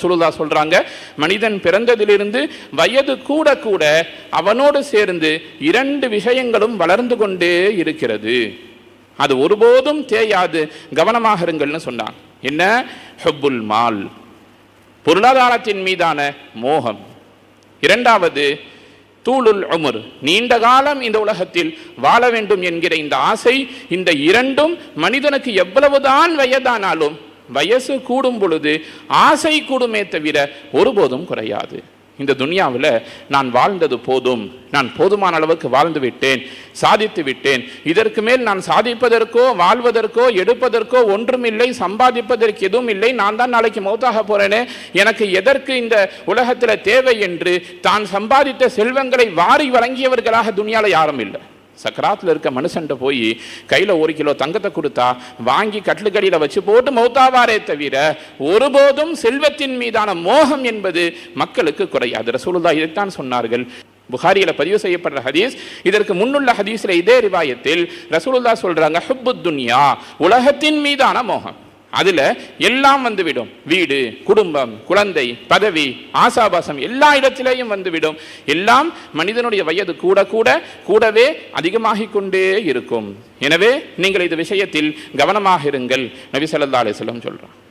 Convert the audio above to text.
ரசூலுல்லா சொல்றாங்க மனிதன் பிறந்ததிலிருந்து வயது கூட கூட அவனோடு சேர்ந்து இரண்டு விஷயங்களும் வளர்ந்து கொண்டே இருக்கிறது. அது ஒருபோதும் தேயாது கவனமாக இருங்கள்னு சொன்னான் என்ன? ஹுப்புல் மால். பொருளாதாரத்தின் மீதான மோகம். இரண்டாவது தூளுல் உமர். நீண்ட காலம் இந்த உலகத்தில் வாழ வேண்டும் என்கிற இந்த ஆசை இந்த இரண்டும் மனிதனுக்கு எவ்வளவுதான் வயதானாலும் வயசு கூடும் பொழுது ஆசை கூடுமே தவிர ஒருபோதும் குறையாது. இந்த துனியாவில் நான் வாழ்ந்தது போதும் நான் போதுமான அளவுக்கு வாழ்ந்து விட்டேன் சாதித்து விட்டேன். இதற்கு மேல் நான் சாதிப்பதற்கோ வாழ்வதற்கோ எடுப்பதற்கோ ஒன்றுமில்லை சம்பாதிப்பதற்கு எதுவும் இல்லை நான் தான் நாளைக்கு மௌத்தாக போகிறேனே எனக்கு எதற்கு இந்த உலகத்தில் தேவை என்று தான் சம்பாதித்த செல்வங்களை வாரி வழங்கியவர்களாக துனியாவில் யாரும் இல்லை. சக்கராத்தில் இருக்க மனுஷன்ட்ட போய் கையில் ஒரு கிலோ தங்கத்தை கொடுத்தா வாங்கி கட்லுக்கடியில் வச்சு போட்டு மௌத்தாவாரே தவிர ஒருபோதும் செல்வத்தின் மீதான மோகம் என்பது மக்களுக்கு குறையாது. ரசூலுல்லா இதைத்தான் சொன்னார்கள். புகாரியில் பதிவு செய்யப்படுற ஹதீஸ் இதற்கு முன்னுள்ள ஹதீஸில் இதே ரிவாயத்தில் ரசூலுல்லா சொல்கிறாங்க ஹுப்பு துன்யா உலகத்தின் மீதான மோகம். அதுல எல்லாம் வந்துவிடும். வீடு குடும்பம் குழந்தை பதவி ஆசாபாசம் எல்லா இடத்திலேயும் வந்துவிடும். எல்லாம் மனிதனுடைய வயது கூட கூட கூடவே அதிகமாகிக் கொண்டே இருக்கும். எனவே நீங்கள் இது விஷயத்தில் கவனமாக இருங்கள். நபி ஸல்லல்லாஹு அலிஸ்லம் வஸல்லம் சொல்றான்.